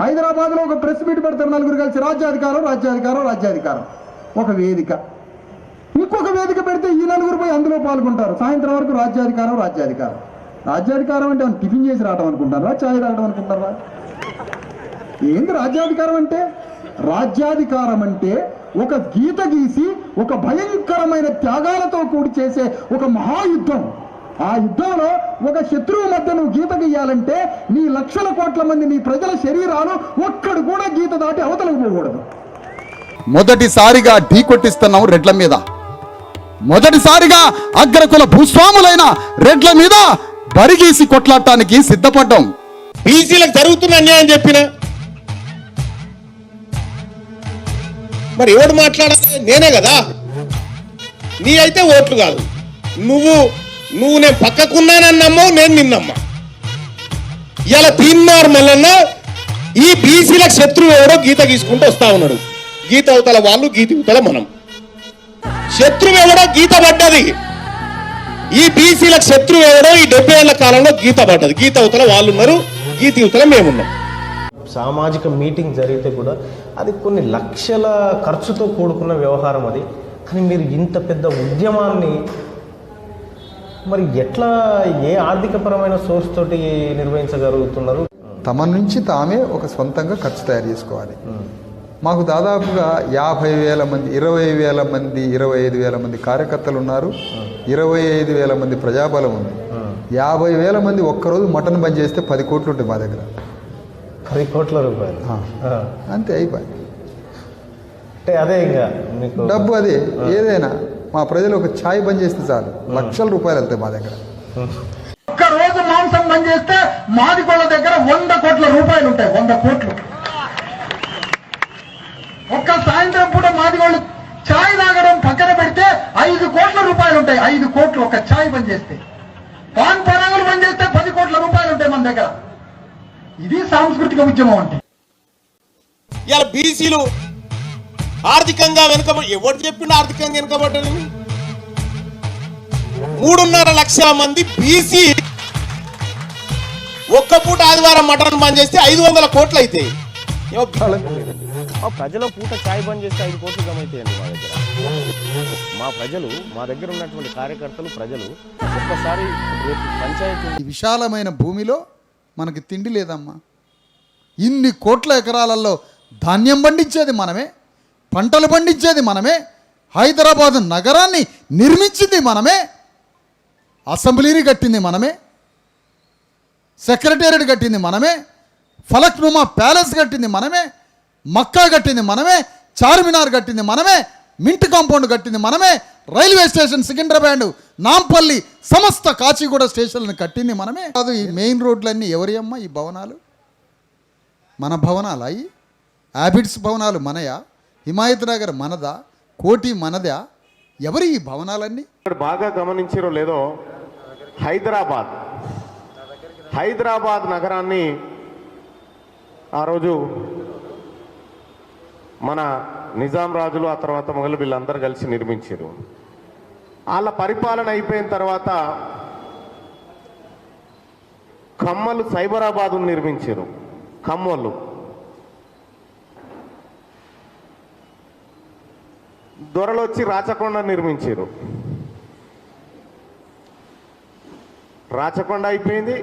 హైదరాబాద్లో ఒక press meet పెడతారు నలుగురు కలిసి రాజ్యాధికారం రాజ్యాధికారం రాజ్యాధికారం. ఒక వేదిక. ఇంకొక వేదిక పెడితే ఈ నలుగురు పోయి అందులో పాల్గొంటారు. సాయంత్రం వరకు రాజ్యాధికారం రాజ్యాధికారం. రాజ్యాధికారం అంటే ఏమన్నా టిఫిన్ చేసి రావడం అనుకుంటారా? చాయ్ రావడం అనుకుంటారా? ఏంది రాజ్యాధికారం అంటే? రాజ్యాధికారం అంటే ఒక గీత గీసి ఒక భయంకరమైన త్యాగాలతో కూడి చేసే ఒక మహాయుద్ధం. ఆ యుద్ధంలో ఒక శత్రువు మధ్య నువ్వు గీత గీయాలంటే నీ లక్షల కోట్ల మంది నీ ప్రజల శరీరాలు ఒక్కడు కూడా గీత దాటి అవతలకు పోకూడదు. మొదటిసారిగా ఢీ కొట్టిస్తున్నాం రెడ్ల మీద. మొదటిసారిగా అగ్రకుల భూస్వాములైన రెడ్ల మీద బరిగీసి కొట్లాడటానికి సిద్ధపడ్డాం. బీసీలకు జరుగుతున్న అన్యాయం చెప్పిన? మరి ఎవడు మాట్లాడాలి నేనే కదా. నీ అయితే ఓట్లు కాదు. నువ్వు నువ్వు నేను పక్కకున్నానని నమ్మవు నేను నిన్నమ్మా. ఇలా తీన్మార్ మల్లన్న ఈ బీసీలకు శత్రువు ఎవడో గీత గీసుకుంటూ వస్తా ఉన్నాడు. గీత అవతల వాళ్ళు గీత అవతల మనం. శత్రువు ఎవడో గీత పడ్డది. ఈ బీసీలకు శత్రువు ఎవడో ఈ డెబ్బై ఏళ్ళ కాలంలో గీత పడ్డది. గీత అవతల వాళ్ళు ఉన్నారు గీత అవతల మేమున్నాం. సామాజిక మీటింగ్ జరిగితే కూడా అది కొన్ని లక్షల ఖర్చుతో కూడుకున్న వ్యవహారం అది. కానీ మీరు ఇంత పెద్ద ఉద్యమాన్ని మరి ఎట్లా ఏ ఆర్థికపరమైన సోర్స్ తోటి నిర్వహించగలుగుతున్నారు? తమ నుంచి తామే ఒక సొంతంగా ఖర్చు తయారు చేసుకోవాలి. మాకు దాదాపుగా యాభై వేల మంది ఇరవై వేల మంది ఇరవై ఐదు వేల మంది కార్యకర్తలు ఉన్నారు. ఇరవై ఐదు వేల మంది ప్రజాబలం ఉంది. యాభై వేల మంది ఒక్కరోజు మటన్ బంద్ చేస్తే పది కోట్లు ఉంటాయి మా దగ్గర. పది కోట్ల రూపాయలు. అంతే అయిపోయింది అంటే అదే ఇంకా డబ్బు అదే ఏదైనా. మా ప్రజలు ఒక ఛాయ్ బంద్ చేస్తే చాలు. లక్షల రూపాయలు వెళ్తాయి మా దగ్గర. ఒక్క రోజు మాంసం బంద్ చేస్తే మాదిగోళ్ళ దగ్గర వంద కోట్ల రూపాయలు ఉంటాయి వంద కోట్లు. ఒక్క సాయంత్రం పూట మాదిగోళ్ళు ఛాయ్ తాగడం పక్కన పెడితే ఐదు కోట్ల రూపాయలు ఉంటాయి ఐదు కోట్లు ఒక ఛాయ్ బంద్ చేస్తే. పాన్ పరాగులు బంద్ చేస్తే పది కోట్ల రూపాయలు ఉంటాయి మన దగ్గర. ఇది సాంస్కృతిక ఉద్యమం అంటే. ఇలా బీసీలు ఆర్థికంగా వెనుకబడి ఎవరు చెప్పిండు ఆర్థికంగా వెనుకబడ్డని మూడున్నర లక్షల మంది బీసీ ఒక్క పూట ఆదివారం మటన్ బంద్ చేస్తే ఐదు వందల కోట్లు అవుతాయి ప్రజల పూట ఛాయ్ బంద్ చేస్తే ఐదు కోట్లు జమైతాయండి మా దగ్గర. మా ప్రజలు మా దగ్గర ఉన్నటువంటి కార్యకర్తలు ప్రజలు ఒక్కసారి రేపు పంచాయతీ విశాలమైన భూమిలో మనకి తిండి లేదమ్మా. ఇన్ని కోట్ల ఎకరాలలో ధాన్యం పండించేది మనమే. పంటలు పండించేది మనమే హైదరాబాదు నగరాన్ని నిర్మించింది మనమే అసెంబ్లీని కట్టింది మనమే సెక్రటేరియట్ కట్టింది మనమే ఫలక్నుమా ప్యాలెస్ కట్టింది మనమే మక్కా కట్టింది మనమే చార్మినార్ కట్టింది మనమే మింట్ కాంపౌండ్ కట్టింది మనమే రైల్వే స్టేషన్ సికింద్రాబాద్ నాంపల్లి సమస్త కాచిగూడ స్టేషన్లను కట్టింది మనమే. కాదు ఈ మెయిన్ రోడ్లన్నీ ఎవరి అమ్మ? ఈ భవనాలు? మన భవనాలు అవి హ్యాబిట్స్ భవనాలు మనయా? హిమాయత్ నగర్ మనదా? కోటి మనదా? ఎవరి ఈ భవనాలన్నీ? ఇక్కడ బాగా గమనించారో లేదో హైదరాబాద్. హైదరాబాద్ నగరాన్ని ఆ రోజు మన నిజాం రాజులు ఆ తర్వాత మొగలు వీళ్ళందరూ కలిసి నిర్మించారు వాళ్ళ పరిపాలన అయిపోయిన తర్వాత కమ్మలు సైబరాబాదును నిర్మించారు కమ్మలు దొరలు వచ్చి రాచకొండ నిర్మించారు. రాచకొండ అయిపోయింది.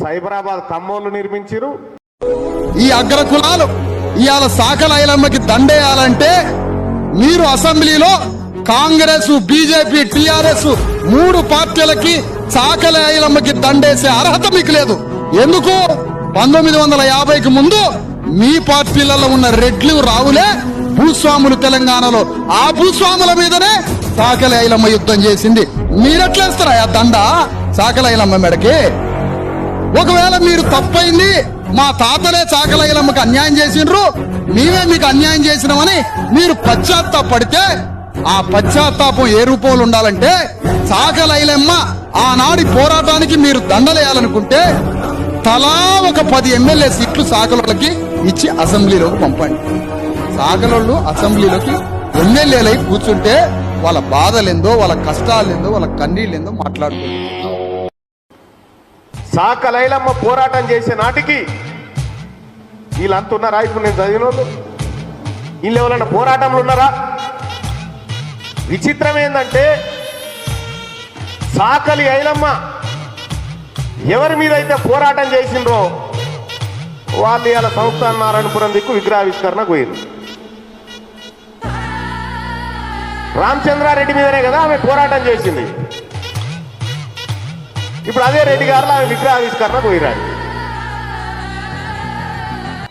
సైబరాబాద్ కమ్మోళ్ళు నిర్మించారు. ఈ అగ్రకులాలు ఇవాళ సాకల ఐలమ్మకి దండేయాలంటే మీరు అసెంబ్లీలో కాంగ్రెస్ బీజేపీ టిఆర్ఎస్ మూడు పార్టీలకి సాకల ఐలమ్మకి దండేసే అర్హత మీకు లేదు. ఎందుకు? పంతొమ్మిది వందల యాభైకి ముందు మీ పార్టీలలో ఉన్న రెడ్లు రావులే భూస్వాములు తెలంగాణలో ఆ భూస్వాముల మీదనే సాకలైలమ్మ యుద్ధం చేసింది. మీరెట్లేస్తారా ఆ దండ? సాకలైలమ్మ మెడకి. ఒకవేళ మీరు తప్పైంది మా తాతలే చాకలయ్యలమ్మకి అన్యాయం చేసిండ్రు మేమే మీకు అన్యాయం చేసినామని మీరు పశ్చాత్తాపడితే ఆ పశ్చాత్తాపం ఏ రూపంలో ఉండాలంటే చాకలైలమ్మ ఆనాడి పోరాటానికి మీరు దండలేయాలనుకుంటే తలా ఒక పది ఎమ్మెల్యే సీట్లు సాకలకి ఇచ్చి అసెంబ్లీలోకి పంపండి. సాగలోళ్ళు అసెంబ్లీలోకి ఎమ్మెల్యేలై కూర్చుంటే వాళ్ళ బాధలేందో వాళ్ళ కష్టాలేందో వాళ్ళ కన్నీళ్ళేందో మాట్లాడుకుంటున్నారు. సాక లైలమ్మ పోరాటం చేసే నాటికి వీళ్ళంతా ఉన్నారా ఇప్పుడు నేను చదివిన వాళ్ళు వీళ్ళు ఎవరైనా పోరాటంలో ఉన్నారా? విచిత్రం ఏంటంటే సాకలి ఐలమ్మ ఎవరి మీద అయితే పోరాటం చేసిండ్రో వాళ్ళు ఇలా సంస్థ నారాయణపురం దిక్కు విగ్రహావిష్కరణ పోయింది రామచంద్రారెడ్డి మీదనే కదా ఆమె పోరాటం చేసింది. ఇప్పుడు అదే రెడ్డి గారు ఆమె విగ్రహావిష్కరణ పోయిరాడు